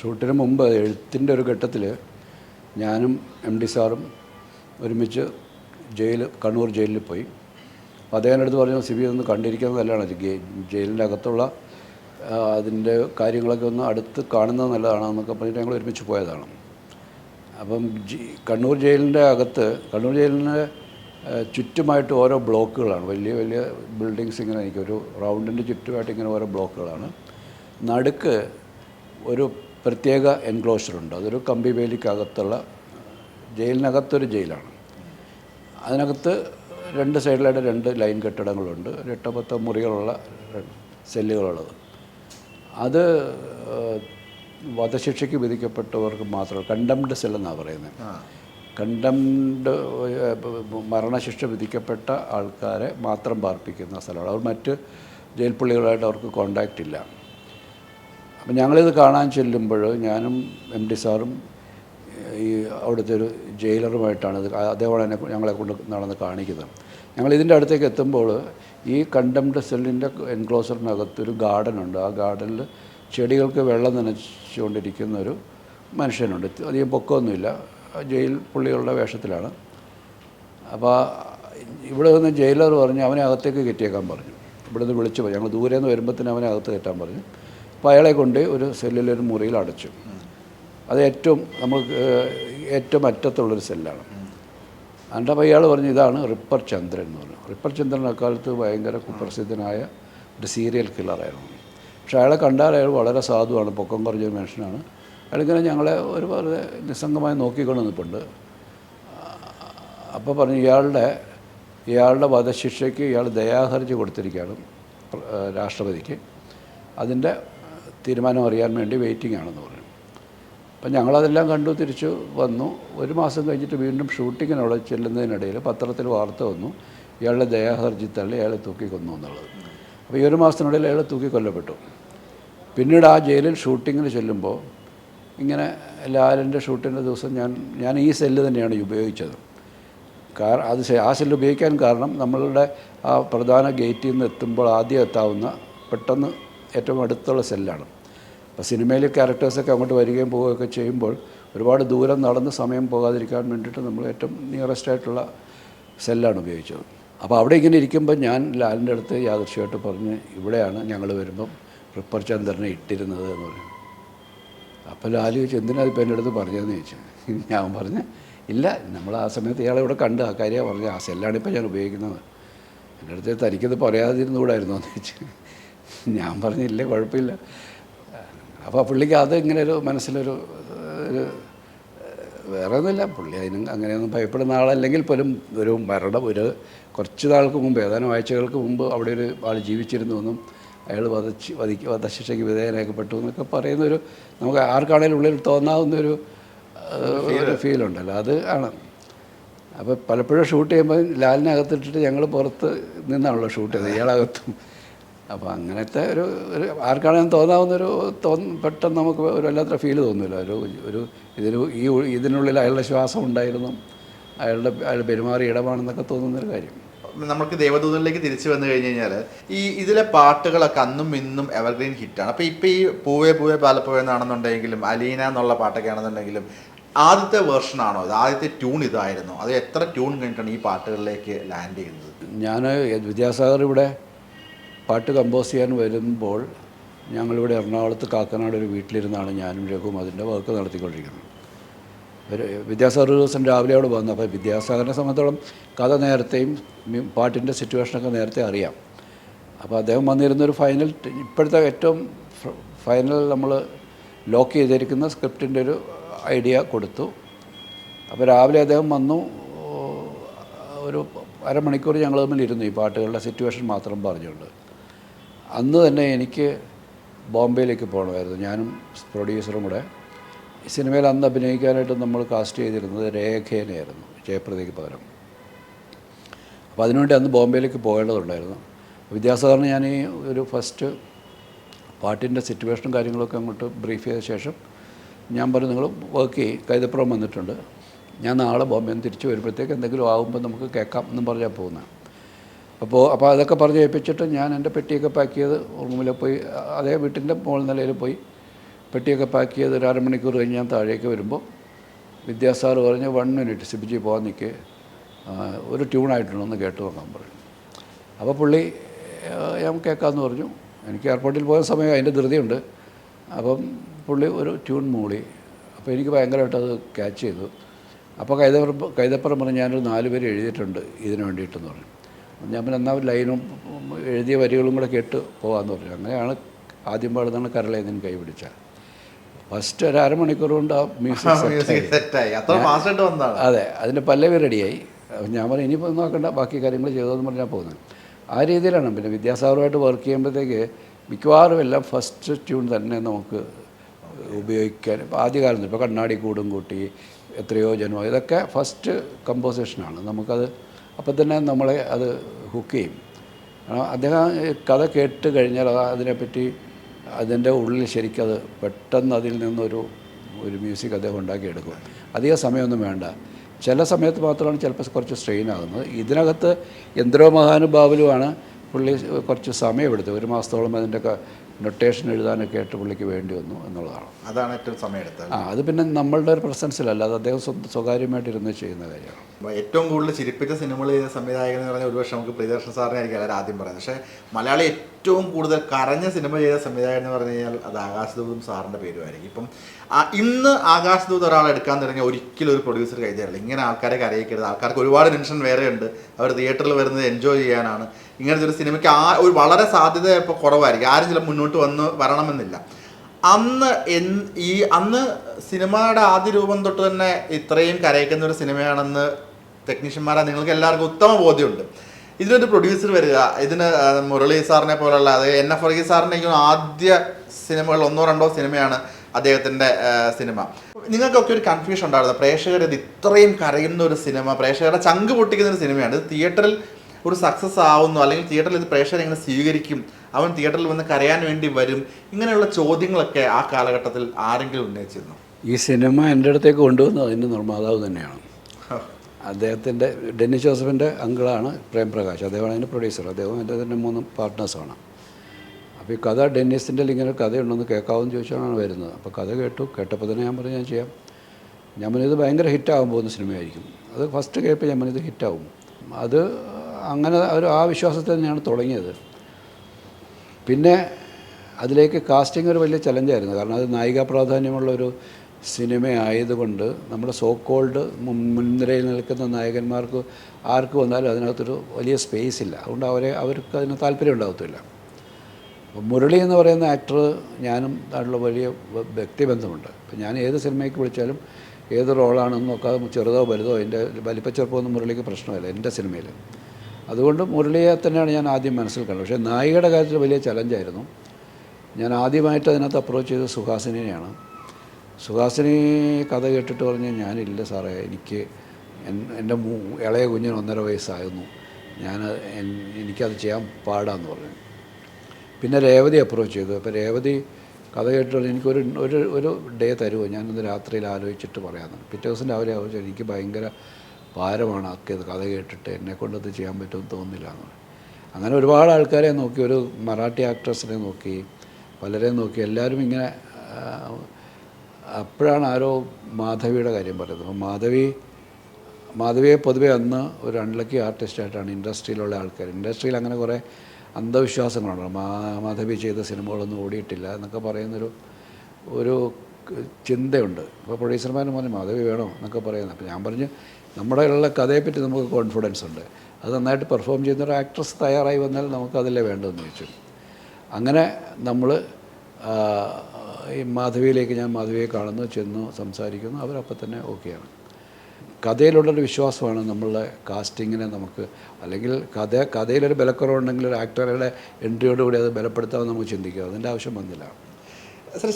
ഷൂട്ടിന് മുമ്പ് എഴുത്തിന്റെ ഒരു ഘട്ടത്തിൽ ഞാനും എം ഡി സാറും ഒരുമിച്ച് ജയിൽ കണ്ണൂർ ജയിലിൽ പോയി. അപ്പോൾ അദ്ദേഹം അടുത്ത് പറഞ്ഞു സിബി ഒന്ന് കണ്ടിരിക്കുന്നത് നല്ലതാണ്. ജയിലിന്റെ അകത്തുള്ള അതിന്റെ കാര്യങ്ങളൊക്കെ ഒന്ന് അടുത്ത് കാണുന്നത് നല്ലതാണെന്നൊക്കെ പറഞ്ഞിട്ട് ഞങ്ങൾ ഒരുമിച്ച് പോയതാണ്. അപ്പം കണ്ണൂർ ജയിലിന്റെ അകത്ത് കണ്ണൂർ ജയിലിന് ചുറ്റുമായിട്ട് ഓരോ ബ്ലോക്കുകളാണ്. വലിയ വലിയ ബിൽഡിങ്സ് ഇങ്ങനെ എനിക്ക് ഒരു റൗണ്ടിന്റെ ചുറ്റുമായിട്ട് ഇങ്ങനെ ഓരോ ബ്ലോക്കുകളാണ്. നടുക്ക് ഒരു പ്രത്യേക എൻക്ലോഷറുണ്ട് അതൊരു കമ്പി വേലിക്കകത്തുള്ള ജയിലിനകത്തൊരു ജയിലാണ്. അതിനകത്ത് രണ്ട് സൈഡിലായിട്ട് രണ്ട് ലൈൻ കെട്ടിടങ്ങളുണ്ട്. ഒരു എട്ടോ മുറികളുള്ള സെല്ലുകളുള്ളത്. അത് വധശിക്ഷയ്ക്ക് വിധിക്കപ്പെട്ടവർക്ക് മാത്രം കണ്ടംഡ് സെൽ എന്നാണ് പറയുന്നത് കണ്ടംഡ് മരണശിക്ഷ വിധിക്കപ്പെട്ട ആൾക്കാരെ മാത്രം പാർപ്പിക്കുന്ന സ്ഥലമാണ്. അവർ മറ്റ് ജയിൽ പുള്ളികളായിട്ട് അവർക്ക് കോണ്ടാക്റ്റ് ഇല്ല. അപ്പം ഞങ്ങളിത് കാണാൻ ചെല്ലുമ്പോൾ ഞാനും എം ഡി സാറും ഈ അവിടുത്തെ ഒരു ജയിലറുമായിട്ടാണ് ഇത് അദ്ദേഹമാണ് എന്നെ ഞങ്ങളെ കൊണ്ട് നടന്ന് കാണിക്കുന്നത്. ഞങ്ങൾ ഇതിന്റെ അടുത്തേക്ക് എത്തുമ്പോൾ ഈ കണ്ടംഡ് സെല്ലിന്റെ എൻക്ലോസറിനകത്തൊരു ഗാർഡൻ ഉണ്ട്. ആ ഗാർഡനിൽ ചെടികൾക്ക് വെള്ളം നനച്ചുകൊണ്ടിരിക്കുന്ന ഒരു മനുഷ്യനുണ്ട്. അധികം പൊക്കമൊന്നുമില്ല. ജയിൽ പുള്ളികളുടെ വേഷത്തിലാണ്. അപ്പോൾ ഇവിടെ നിന്ന് ജയിലർ പറഞ്ഞ് അവനെ അകത്തേക്ക് കയറ്റിയേക്കാൻ പറഞ്ഞു. ഇവിടെ നിന്ന് വിളിച്ചു പോയി ഞങ്ങൾ ദൂരെ നിന്ന് വരുമ്പോഴത്തേനും അവനെ അകത്ത് കയറ്റാൻ പറഞ്ഞു. അപ്പോൾ അയാളെ കൊണ്ട് ഒരു സെല്ലിലൊരു മുറിയിൽ അടച്ചു. അത് ഏറ്റവും നമ്മൾ ഏറ്റവും അറ്റത്തുള്ളൊരു സെല്ലാണ് എന്നിട്ട് അയാൾ പറഞ്ഞു ഇതാണ് റിപ്പർ ചന്ദ്രൻ എന്ന് പറഞ്ഞു. റിപ്പർ ചന്ദ്രൻ അക്കാലത്ത് ഭയങ്കര കുപ്രസിദ്ധനായ ഒരു സീരിയൽ കില്ലറായിരുന്നു പക്ഷേ അയാളെ കണ്ടാൽ അയാൾ വളരെ സാധുവാണ് പൊക്കം കുറഞ്ഞൊരു മനുഷ്യനാണ്. അയാളിങ്ങനെ ഞങ്ങളെ ഒരു വളരെ നിസ്സംഗമായി നോക്കിക്കൊണ്ട് നിൽപ്പുണ്ട് അപ്പോൾ പറഞ്ഞു ഇയാളുടെ ഇയാളുടെ വധശിക്ഷയ്ക്ക് ഇയാൾ ദയാഹർജി കൊടുത്തിരിക്കുകയാണ് രാഷ്ട്രപതിക്ക്. അതിന്റെ തീരുമാനം അറിയാൻ വേണ്ടി വെയിറ്റിംഗ് ആണെന്ന് പറഞ്ഞു. അപ്പം ഞങ്ങളതെല്ലാം കണ്ടു തിരിച്ചു വന്നു. ഒരു മാസം കഴിഞ്ഞിട്ട് വീണ്ടും ഷൂട്ടിങ്ങിനവിടെ ചെല്ലുന്നതിനിടയിൽ പത്രത്തിൽ വാർത്ത വന്നു. ഇയാളുടെ ദയാഹർജി തള്ളി അയാളെ തൂക്കിക്കൊന്നു എന്നുള്ളത്. അപ്പോൾ ഈ ഒരു മാസത്തിനിടയിൽ അയാൾ തൂക്കിക്കൊല്ലപ്പെട്ടു. പിന്നീട് ആ ജയിലിൽ ഷൂട്ടിങ്ങിന് ചെല്ലുമ്പോൾ ഇങ്ങനെ ലാലിന്റെ ഷൂട്ടിന്റെ ദിവസം ഞാൻ ഞാൻ ഈ സെല്ല് തന്നെയാണ് ഉപയോഗിച്ചത്. കാർ അത് ആ സെല്ല് ഉപയോഗിക്കാൻ കാരണം നമ്മളുടെ ആ പ്രധാന ഗേറ്റിൽ നിന്ന് എത്തുമ്പോൾ ആദ്യം എത്താവുന്ന പെട്ടെന്ന് ഏറ്റവും അടുത്തുള്ള സെല്ലാണ്. അപ്പോൾ സിനിമയിലെ ക്യാരക്ടേഴ്സൊക്കെ അങ്ങോട്ട് വരികയും പോവുകയൊക്കെ ചെയ്യുമ്പോൾ ഒരുപാട് ദൂരം നടന്ന് സമയം പോകാതിരിക്കാൻ വേണ്ടിയിട്ട് നമ്മൾ ഏറ്റവും നിയറസ്റ്റ് ആയിട്ടുള്ള സെല്ലാണ് ഉപയോഗിച്ചത്. അപ്പോൾ അവിടെ ഇങ്ങനെ ഇരിക്കുമ്പോൾ ഞാൻ ലാലിന്റെ അടുത്ത് യാദൃശ്യമായിട്ട് പറഞ്ഞ് ഇവിടെയാണ് ഞങ്ങൾ വരുമ്പം റിപ്പർ ചന്ദ്രനെ ഇട്ടിരുന്നത് എന്ന് പറയും അപ്പോൾ ലാലു ചോദിച്ചു എന്തിനാ ഇപ്പോൾ എന്റെ അടുത്ത് പറഞ്ഞതെന്ന് ചോദിച്ചു? <laughs> ഞാൻ പറഞ്ഞ് ഇല്ല നമ്മൾ ആ സമയത്ത് ഇയാളെ ഇവിടെ കണ്ട് ആ കാര്യമാണ് പറഞ്ഞത്. ആ സെല്ലാണ് ഇപ്പോൾ ഞാൻ ഉപയോഗിക്കുന്നത്. എന്റെ അടുത്ത് തനിക്കത് പറയാതിരുന്നുകൂടായിരുന്നു എന്ന് <laughs> ചോദിച്ചു ഞാൻ പറഞ്ഞില്ല കുഴപ്പമില്ല. അപ്പോൾ പുള്ളിക്ക് അത് ഇങ്ങനെ ഒരു മനസ്സിലൊരു ഒരു വേറെ ഒന്നുമില്ല പുള്ളി അതിനും അങ്ങനെയൊന്നും ഭയപ്പെടുന്ന ആളല്ലെങ്കിൽ പോലും ഒരു മരണം ഒരു കുറച്ച് നാൾക്ക് മുമ്പ് ഏതാനും ആഴ്ചകൾക്ക് മുമ്പ് അവിടെ ഒരു ആൾ ജീവിച്ചിരുന്നു എന്നും അയാൾ വധച്ച് വധിക്ക് വധശിക്ഷയ്ക്ക് വിധേയനാക്കപ്പെട്ടു എന്നൊക്കെ പറയുന്നൊരു നമുക്ക് ആർക്കാണേലും ഉള്ളിൽ തോന്നാവുന്നൊരു ഒരു ഫീലുണ്ടല്ലോ. അത് ആണ്. അപ്പോൾ പലപ്പോഴും ഷൂട്ട് ചെയ്യുമ്പോൾ ലാലിനകത്തിട്ടിട്ട് ഞങ്ങൾ പുറത്ത് നിന്നാണല്ലോ ഷൂട്ട് ചെയ്തത്. ഇയാളകത്തും അപ്പോൾ അങ്ങനത്തെ ഒരു ഒരു ആർക്കാണെങ്കിലും തോന്നാവുന്നൊരു തോന്ന പെട്ടെന്ന് നമുക്ക് ഒരു വല്ലാത്ത ഫീൽ തോന്നില്ല. ഒരു ഒരു ഇതിന് ഈ ഇതിനുള്ളിൽ അയാളുടെ ശ്വാസം ഉണ്ടായിരുന്നു. അയാളുടെ അയാൾ പെരുമാറിയ ഇടമാണെന്നൊക്കെ തോന്നുന്നൊരു കാര്യം. നമുക്ക് ദേവദൂതനിലേക്ക് തിരിച്ചു വന്നു കഴിഞ്ഞ് കഴിഞ്ഞാൽ ഈ ഇതിലെ പാട്ടുകളൊക്കെ അന്നും ഇന്നും എവർഗ്രീൻ ഹിറ്റാണ് അപ്പോൾ ഇപ്പോൾ ഈ പൂവേ പൂവേ പാലപ്പൂവേ എന്നാണെന്നുണ്ടെങ്കിലും അലീന എന്നുള്ള പാട്ടൊക്കെ ആണെന്നുണ്ടെങ്കിലും ആദ്യത്തെ വേർഷൻ ആണോ? ഇത് ആദ്യത്തെ ട്യൂൺ ഇതായിരുന്നു. അത് എത്ര ട്യൂൺ കഴിഞ്ഞിട്ടാണ് ഈ പാട്ടുകളിലേക്ക് ലാൻഡ് ചെയ്യുന്നത്? ഞാൻ വിദ്യാസാഗർ ഇവിടെ പാട്ട് കമ്പോസ് ചെയ്യാൻ വരുമ്പോൾ ഞങ്ങളിവിടെ എറണാകുളത്ത് കാക്കനാട് ഒരു വീട്ടിലിരുന്നാണ് ഞാനും രഘുവും അതിന്റെ വർക്ക് നടത്തിക്കൊണ്ടിരിക്കുന്നത്. വിദ്യാസാഗർ ഒരു ദിവസം രാവിലെ അവിടെ വന്നു. അപ്പോൾ വിദ്യാസാഗറിനെ സംബന്ധിച്ചോളം കഥ നേരത്തെയും പാട്ടിന്റെ സിറ്റുവേഷനൊക്കെ നേരത്തെ അറിയാം. അപ്പോൾ അദ്ദേഹം വന്നിരുന്നൊരു ഫൈനൽ ഇപ്പോഴത്തെ ഏറ്റവും ഫൈനൽ നമ്മൾ ലോക്ക് ചെയ്തിരിക്കുന്ന സ്ക്രിപ്റ്റിന്റെ ഒരു ഐഡിയ കൊടുത്തു. അപ്പോൾ രാവിലെ അദ്ദേഹം വന്നു. ഒരു അരമണിക്കൂർ ഞങ്ങൾ തമ്മിൽ ഇരുന്നു ഈ പാട്ടുകളുടെ സിറ്റുവേഷൻ മാത്രം പറഞ്ഞുകൊണ്ട്. അന്ന് തന്നെ എനിക്ക് ബോംബെയിലേക്ക് പോകണമായിരുന്നു. ഞാനും പ്രൊഡ്യൂസറും കൂടെ. സിനിമയിൽ അന്ന് അഭിനയിക്കാനായിട്ട് നമ്മൾ കാസ്റ്റ് ചെയ്തിരുന്നത് രേഖേനെയായിരുന്നു ജയപ്രദയ്ക്ക് പകരം. അപ്പോൾ അതിനുവേണ്ടി അന്ന് ബോംബെയിലേക്ക് പോകേണ്ടതുണ്ടായിരുന്നു. വിദ്യാസാഗറിന് ഞാൻ ഈ ഒരു ഫസ്റ്റ് പാട്ടിന്റെ സിറ്റുവേഷനും കാര്യങ്ങളൊക്കെ അങ്ങോട്ട് ബ്രീഫ് ചെയ്ത ശേഷം ഞാൻ പറഞ്ഞു നിങ്ങൾ വർക്ക് ചെയ്യും. കൈതപ്പുറം വന്നിട്ടുണ്ട്. ഞാൻ നാളെ ബോംബെ നിന്ന് തിരിച്ച് വരുമ്പോഴത്തേക്ക് എന്തെങ്കിലും ആകുമ്പോൾ നമുക്ക് കേൾക്കാം എന്നും പറഞ്ഞാൽ പോകുന്നത്. അപ്പോൾ അപ്പോൾ അതൊക്കെ പറഞ്ഞ് ഏൽപ്പിച്ചിട്ട് ഞാൻ എന്റെ പെട്ടിയൊക്കെ പാക്ക് ചെയ്ത് റൂമിൽ പോയി അതേ വീട്ടിന്റെ മുകൾ നിലയിൽ പോയി പെട്ടിയൊക്കെ പാക്ക് ചെയ്ത് ഒരു അരമണിക്കൂർ കഴിഞ്ഞ് ഞാൻ താഴേക്ക് വരുമ്പോൾ വിദ്യാസാർ പറഞ്ഞ് വൺ മിനിറ്റ് സിബിജി പോകാൻ നിൽക്കേ ഒരു ട്യൂണായിട്ടുണ്ടെന്ന് കേട്ട് നോക്കാൻ പറഞ്ഞു. അപ്പോൾ പുള്ളി ഞാൻ കേൾക്കാമെന്ന് പറഞ്ഞു. എനിക്ക് എയർപോർട്ടിൽ പോയ സമയം അതിന്റെ ധൃതിയുണ്ട്. അപ്പം പുള്ളി ഒരു ട്യൂൺ മൂളി അപ്പോൾ എനിക്ക് ഭയങ്കരമായിട്ട് അത് ക്യാച്ച് ചെയ്തു. അപ്പോൾ കൈതപ്പുറം കൈതപ്പുറം പറഞ്ഞ് ഞാനൊരു നാല് പേര് എഴുതിയിട്ടുണ്ട് ഇതിന് വേണ്ടിയിട്ടെന്ന് പറഞ്ഞു. ഞാൻ പിന്നെ എന്നാൽ ലൈനും എഴുതിയ വരികളും കൂടെ കേട്ട് പോകാമെന്ന് പറഞ്ഞു. അങ്ങനെയാണ് ആദ്യം പാടുന്നതാണ് കരളേന്ദൻ കൈ പിടിച്ച ഫസ്റ്റ് ഒരു അരമണിക്കൂർ കൊണ്ട് ആ മ്യൂസിക് സെറ്റായി അതെ അതിന്റെ പല്ലവി റെഡിയായി. ഞാൻ പറഞ്ഞു ഇനിയിപ്പോൾ നോക്കണ്ട ബാക്കി കാര്യങ്ങൾ ചെയ്തതെന്ന് പറഞ്ഞാൽ പോകുന്നത് ആ രീതിയിലാണ്. പിന്നെ വിദ്യാസാഗറുമായിട്ട് വർക്ക് ചെയ്യുമ്പോഴത്തേക്ക് മിക്കവാറും എല്ലാം ഫസ്റ്റ് ട്യൂൺ തന്നെ നമുക്ക് ഉപയോഗിക്കാൻ. ഇപ്പോൾ ആദ്യകാലത്ത് ഇപ്പോൾ കണ്ണാടി കൂടും കൂട്ടി എത്രയോ ജന്മം ഇതൊക്കെ ഫസ്റ്റ് കമ്പോസിഷനാണ് നമുക്കത് അപ്പം തന്നെ നമ്മളെ അത് ഹുക്ക് ചെയ്യും. അദ്ദേഹം കഥ കേട്ട് കഴിഞ്ഞാൽ അത് അതിനെപ്പറ്റി അതിന്റെ ഉള്ളിൽ ശരിക്കത് പെട്ടെന്ന് അതിൽ നിന്നൊരു ഒരു മ്യൂസിക് അദ്ദേഹം ഉണ്ടാക്കിയെടുക്കും. അധിക സമയമൊന്നും വേണ്ട. ചില സമയത്ത് മാത്രമാണ് ചിലപ്പോൾ കുറച്ച് സ്ട്രെയിൻ ആകുന്നത്. ഇതിനകത്ത് എന്തോ മഹാനുഭാവലുമാണ് പുള്ളി കുറച്ച് സമയമെടുത്തത്. ഒരു മാസത്തോളം അതിന്റെ നൊട്ടേഷൻ എഴുതാനൊക്കെ ആയിട്ട് പുള്ളിക്ക് വേണ്ടി വന്നു എന്നുള്ളതാണ്. അതാണ് ഏറ്റവും സമയമെടുത്തത്. ആ അത് പിന്നെ നമ്മളുടെ ഒരു പ്രസൻസിലല്ല അത് അദ്ദേഹം സ്വകാര്യമായിട്ട് ഇരുന്ന് ചെയ്യുന്ന കാര്യമാണ്. ഏറ്റവും കൂടുതൽ ചിരിപ്പിച്ച സിനിമകൾ ചെയ്ത സംവിധായകൻ എന്ന് പറഞ്ഞാൽ ഒരുപക്ഷെ നമുക്ക് പ്രിയദർശൻ സാറിനെ ആയിരിക്കും എല്ലാവരും ആദ്യം പറയുന്നത്. പക്ഷേ മലയാളി ഏറ്റവും കൂടുതൽ കരഞ്ഞ സിനിമ ചെയ്ത സംവിധായകൻ എന്ന് പറഞ്ഞു കഴിഞ്ഞാൽ അത് ആകാശദൂതും സാറിന്റെ പേരുമായിരിക്കും. ഇപ്പം ഇന്ന് ആകാശദൂത് ഒരാൾ എടുക്കാൻ തുടങ്ങിയ ഒരിക്കലും ഒരു പ്രൊഡ്യൂസർ കൈ തരില്ല. ഇങ്ങനെ ആൾക്കാരെ കരയിക്കരുത്. ആൾക്കാർക്ക് ഒരുപാട് ടെൻഷൻ വേറെ ഉണ്ട് അവർ തിയേറ്ററിൽ വരുന്നത് എൻജോയ് ചെയ്യാനാണ്. ഇങ്ങനത്തെ ഒരു സിനിമയ്ക്ക് ആ ഒരു വളരെ സാധ്യത ഇപ്പോൾ കുറവായിരിക്കും. ആരും ചില മുന്നോട്ട് വന്ന് വരണമെന്നില്ല. അന്ന് എൻ ഈ അന്ന് സിനിമയുടെ ആദ്യ രൂപം തൊട്ട് തന്നെ ഇത്രയും കരയിക്കുന്ന ഒരു സിനിമയാണെന്ന് ടെക്നീഷ്യന്മാരെ നിങ്ങൾക്ക് എല്ലാവർക്കും ഉത്തമ ബോധ്യമുണ്ട്. ഇതിനൊരു പ്രൊഡ്യൂസർ വരിക ഇതിന് മുരളീ സാറിനെ പോലുള്ള അത് എൻ എഫ് വർഗീസ് സാറിന്റെ ആദ്യ സിനിമകൾ ഒന്നോ രണ്ടോ സിനിമയാണ് അദ്ദേഹത്തിന്റെ സിനിമ. നിങ്ങൾക്കൊക്കെ ഒരു കൺഫ്യൂഷൻ ഉണ്ടായിരുന്നു. പ്രേക്ഷകർ ഇത് ഇത്രയും കരയുന്ന ഒരു സിനിമ പ്രേക്ഷകരുടെ ചങ്ക് പൊട്ടിക്കുന്ന ഒരു സിനിമയാണ്. ഇത് തിയേറ്ററിൽ ഒരു സക്സസ് ആവുന്നു അല്ലെങ്കിൽ തിയേറ്ററിൽ ഇത് പ്രേക്ഷകർ എങ്ങനെ സ്വീകരിക്കും അവൻ തിയേറ്ററിൽ വന്ന് കരയാൻ വേണ്ടി വരും ഇങ്ങനെയുള്ള ചോദ്യങ്ങളൊക്കെ ആ കാലഘട്ടത്തിൽ ആരെങ്കിലും ഉന്നയിച്ചിരുന്നു? ഈ സിനിമ എന്റെ അടുത്തേക്ക് കൊണ്ടുവന്നത് അതിന്റെ നിർമ്മാതാവ് തന്നെയാണ്. അദ്ദേഹത്തിന്റെ ഡെന്നി ജോസഫിന്റെ അങ്കിളാണ് പ്രേംപ്രകാശ്. അദ്ദേഹമാണ് അതിന്റെ പ്രൊഡ്യൂസർ അദ്ദേഹം എന്റെ തന്നെ മൂന്ന് പാർട്ട്നേഴ്സാണ് അപ്പോൾ ഈ കഥ ഡെന്നിസിന്റെ ഇങ്ങനെ കഥയുണ്ടെന്ന് കേൾക്കാമെന്ന് ചോദിച്ചാണ് വരുന്നത്. അപ്പോൾ കഥ കേട്ടു. കേട്ടപ്പോൾ തന്നെ ഞാൻ പറഞ്ഞു ഞാൻ ചെയ്യാം. ഞാൻ പറഞ്ഞു ഇത് ഭയങ്കര ഹിറ്റാകാൻ പോകുന്ന സിനിമയായിരിക്കും. അത് ഫസ്റ്റ് കേൾപ്പോൾ ഞാൻ പറഞ്ഞു ഇത് ഹിറ്റാവും അത് അങ്ങനെ ഒരു ആ വിശ്വാസത്തിൽ തന്നെയാണ് തുടങ്ങിയത്. പിന്നെ അതിലേക്ക് കാസ്റ്റിംഗ് ഒരു വലിയ ചലഞ്ചായിരുന്നു കാരണം അത് നായിക പ്രാധാന്യമുള്ള ഒരു സിനിമ ആയതുകൊണ്ട് നമ്മുടെ സോ കോൾഡ് മുൻനിരയിൽ നിൽക്കുന്ന നായകന്മാർക്ക് ആർക്ക് വന്നാലും അതിനകത്തൊരു വലിയ സ്പേസ് ഇല്ല. അതുകൊണ്ട് അവരെ അവർക്ക് അതിന് താല്പര്യം ഉണ്ടാകത്തില്ല മുരളി എന്ന് പറയുന്ന ആക്ടർ ഞാനും അതിനുള്ള വലിയ വ്യക്തിബന്ധമുണ്ട്. അപ്പം ഞാൻ ഏത് സിനിമയ്ക്ക് വിളിച്ചാലും ഏത് റോളാണെന്ന് നോക്കാതെ ചെറുതോ വലുതോ എന്റെ വലിപ്പച്ചെറുപ്പമൊന്നും മുരളിക്ക് പ്രശ്നമല്ല എന്റെ സിനിമയിൽ അതുകൊണ്ട് മുരളിയെ തന്നെയാണ് ഞാൻ ആദ്യം മനസ്സിൽ കണ്ടത്. പക്ഷേ നായികയുടെ കാര്യത്തിൽ വലിയ ചലഞ്ചായിരുന്നു. ഞാൻ ആദ്യമായിട്ട് അതിനകത്ത് അപ്രോച്ച് ചെയ്തത് സുഹാസിനെയാണ് സുഹാസിനി കഥ കേട്ടിട്ട് പറഞ്ഞ് ഞാനില്ല സാറേ എനിക്ക് എന്റെ ഇളയ കുഞ്ഞിന് ഒന്നര വയസ്സായിരുന്നു ഞാൻ എനിക്കത് ചെയ്യാൻ പാടാന്ന് പറഞ്ഞു. പിന്നെ രേവതി അപ്രോച്ച് ചെയ്തു. അപ്പോൾ രേവതി കഥ കേട്ടിട്ട് എനിക്കൊരു ഒരു ഒരു ഡേ തരുമോ? ഞാനൊന്ന് രാത്രിയിൽ ആലോചിച്ചിട്ട് പറയാമെന്ന് പിറ്റേ ദിവസം രാവിലെ ആലോചിച്ചു എനിക്ക് ഭയങ്കര ഭാരമാണ് ആക്കിയത് കഥ കേട്ടിട്ട് എന്നെ കൊണ്ടത് ചെയ്യാൻ പറ്റുമെന്ന് തോന്നുന്നില്ല എന്ന്. അങ്ങനെ ഒരുപാട് ആൾക്കാരെ നോക്കി ഒരു മറാഠി ആക്ട്രസിനെ നോക്കി പലരെ നോക്കി എല്ലാവരും ഇങ്ങനെ അപ്പോഴാണ് ആരോ മാധവിയുടെ കാര്യം പറയുന്നത്. അപ്പോൾ മാധവി മാധവിയെ പൊതുവെ അന്ന് ഒരു അൺലക്കി ആർട്ടിസ്റ്റായിട്ടാണ് ഇൻഡസ്ട്രിയിലുള്ള ആൾക്കാർ. ഇൻഡസ്ട്രിയിൽ അങ്ങനെ കുറേ അന്ധവിശ്വാസങ്ങളുണ്ട്. മാ മാധവി ചെയ്ത സിനിമകളൊന്നും ഓടിയിട്ടില്ല എന്നൊക്കെ പറയുന്നൊരു ഒരു ചിന്തയുണ്ട്. അപ്പോൾ പ്രൊഡ്യൂസർമാരും പറഞ്ഞു മാധവി വേണോ? എന്നൊക്കെ പറയുന്നത്. അപ്പോൾ ഞാൻ പറഞ്ഞു നമ്മുടെ ഉള്ള കഥയെപ്പറ്റി നമുക്ക് കോൺഫിഡൻസ് ഉണ്ട്. അത് നന്നായിട്ട് പെർഫോം ചെയ്യുന്ന ഒരു ആക്ട്രസ് തയ്യാറായി വന്നാൽ നമുക്കതല്ലേ വേണ്ടതെന്ന് ചോദിച്ചു. അങ്ങനെ നമ്മൾ ഈ മാധവിയിലേക്ക് ഞാൻ മാധവിയെ കാണുന്നു ചെന്നു സംസാരിക്കുന്നു. അവരപ്പം തന്നെ ഓക്കെയാണ് കഥയിലുള്ളൊരു വിശ്വാസമാണ് നമ്മളുടെ കാസ്റ്റിങ്ങിനെ നമുക്ക്. അല്ലെങ്കിൽ കഥ കഥയിലൊരു ബലക്കുറവുണ്ടെങ്കിൽ ഒരു ആക്ടറുടെ എൻട്രിയോടുകൂടി അത് ബലപ്പെടുത്താമെന്ന് നമുക്ക് ചിന്തിക്കുക അതിന്റെ ആവശ്യം വന്നില്ല.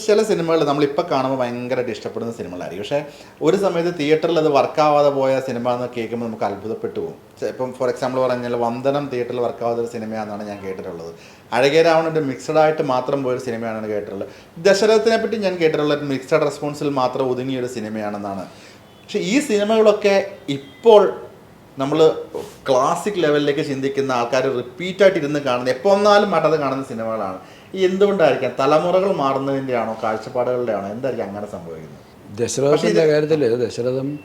ചില സിനിമകൾ നമ്മളിപ്പോൾ കാണുമ്പോൾ ഭയങ്കരമായിട്ട് ഇഷ്ടപ്പെടുന്ന സിനിമകളായിരിക്കും. പക്ഷേ ഒരു സമയത്ത് തിയേറ്ററിൽ അത് വർക്കാവാതെ പോയ സിനിമ എന്ന് കേൾക്കുമ്പോൾ നമുക്ക് അത്ഭുതപ്പെട്ടു പോകും. ഇപ്പം ഫോർ എക്സാമ്പിൾ പറഞ്ഞാൽ വന്ദനം തിയേറ്ററിൽ വർക്കാവാത്ത ഒരു സിനിമയാണെന്നാണ് ഞാൻ കേട്ടിട്ടുള്ളത്. അഴകേ രാവണന്റെ മിക്സഡ് ആയിട്ട് മാത്രം പോയൊരു സിനിമയാണ് കേട്ടിട്ടുള്ളത്. ദശരഥത്തിനെ പറ്റി ഞാൻ കേട്ടിട്ടുള്ളത് മിക്സഡ് റെസ്പോൺസിൽ മാത്രം ഒതുങ്ങിയ ഒരു സിനിമയാണെന്നാണ്. പക്ഷേ ഈ സിനിമകളൊക്കെ ഇപ്പോൾ നമ്മൾ ക്ലാസിക് ലെവലിലേക്ക് ചിന്തിക്കുന്ന ആൾക്കാർ റിപ്പീറ്റായിട്ട് ഇരുന്ന് കാണുന്ന എപ്പോൾ വന്നാലും മട്ടത് കാണുന്ന സിനിമകളാണ്. ഈ എന്തുകൊണ്ടായിരിക്കാം തലമുറകൾ മാറുന്നതിന്റെ ആണോ കാഴ്ചപ്പാടുകളുടെ ആണോ എന്തായിരിക്കും അങ്ങനെ സംഭവിക്കുന്നത്? ദശരഥത്തിന്റെ കാര്യത്തിൽ ദശരഥം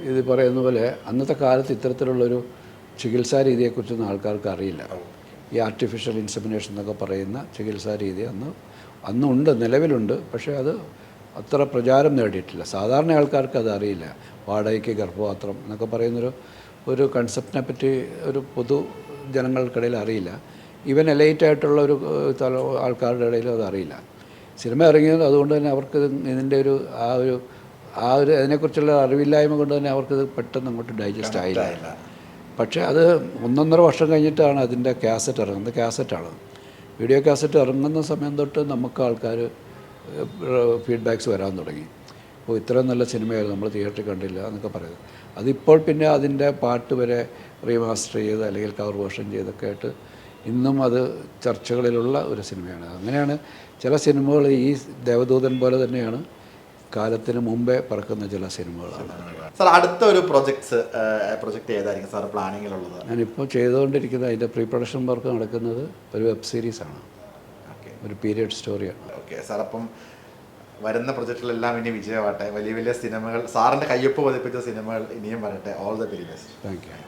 ഇത് പറയുന്ന പോലെ അന്നത്തെ കാലത്ത് ഇത്തരത്തിലുള്ളൊരു ചികിത്സാ രീതിയെക്കുറിച്ചൊന്നും ആൾക്കാർക്ക് അറിയില്ല. ഈ ആർട്ടിഫിഷ്യൽ ഇൻസെമിനേഷൻ എന്നൊക്കെ പറയുന്ന ചികിത്സാ രീതി അന്ന് അന്നുണ്ട് നിലവിലുണ്ട് പക്ഷേ അത് അത്ര പ്രചാരം നേടിയിട്ടില്ല. സാധാരണ ആൾക്കാർക്ക് അത് അറിയില്ല. വാടകയ്ക്ക് ഗർഭപാത്രം എന്നൊക്കെ പറയുന്നൊരു ഒരു കൺസെപ്റ്റിനെ പറ്റി ഒരു പൊതു ജനങ്ങൾക്കിടയിൽ അറിയില്ല. ഈവൻ എലൈറ്റ് ആയിട്ടുള്ള ഒരു തല ആൾക്കാരുടെ ഇടയിലും അതറിയില്ല അറിയില്ല. സിനിമ ഇറങ്ങിയത് അതുകൊണ്ട് തന്നെ അവർക്ക് ഇതിന്റെ ഒരു ആ ഒരു ആ ഒരു അതിനെക്കുറിച്ചുള്ള അറിവില്ലായ്മ കൊണ്ട് തന്നെ അവർക്കത് പെട്ടെന്ന് അങ്ങോട്ട് ഡൈജസ്റ്റ് ആയില്ല. ആയില്ല. പക്ഷേ അത് ഒന്നൊന്നര വർഷം കഴിഞ്ഞിട്ടാണ് അതിന്റെ കാസറ്റ് ഇറങ്ങുന്നത്. കാസറ്റാണ് വീഡിയോ കാസറ്റ് ഇറങ്ങുന്ന സമയം തൊട്ട് നമുക്ക് ആൾക്കാർ ഫീഡ്ബാക്സ് വരാൻ തുടങ്ങി. അപ്പോൾ ഇത്രയും നല്ല സിനിമയായിരുന്നു. നമ്മൾ തിയേറ്ററിൽ കണ്ടില്ല എന്നൊക്കെ പറയുന്നത്. അതിപ്പോൾ പിന്നെ അതിന്റെ പാട്ട് വരെ റീമാസ്റ്റർ ചെയ്ത് അല്ലെങ്കിൽ കവർ വേർഷൻ ചെയ്തൊക്കെ ആയിട്ട് ഇന്നും അത് ചർച്ചകളിലുള്ള ഒരു സിനിമയാണ്. അങ്ങനെയാണ് ചില സിനിമകൾ ഈ ദേവദൂതൻ പോലെ തന്നെയാണ് കാലത്തിന് മുമ്പേ പറക്കുന്ന ചില സിനിമകളാണ്. സാർ അടുത്ത ഒരു പ്രൊജക്ട്സ് പ്രൊജക്ട് ഏതായിരിക്കും സാർ പ്ലാനിങ്ങിലുള്ളത്? ഞാനിപ്പോൾ ചെയ്തുകൊണ്ടിരിക്കുന്ന അതിന്റെ പ്രീ പ്രൊഡക്ഷൻ വർക്ക് നടക്കുന്നത് ഒരു വെബ് സീരീസാണ്. ആണ് ഒരു പീരിയഡ് സ്റ്റോറിയാണ്. ഓക്കെ സാർ അപ്പം വരുന്ന പ്രൊജക്റ്റിലെല്ലാം ഇനി വിജയമാട്ടെ വലിയ വലിയ സിനിമകൾ സാറിന്റെ കയ്യൊപ്പ് പതിപ്പിച്ച സിനിമകൾ ഇനിയും വരട്ടെ. All the very best thank you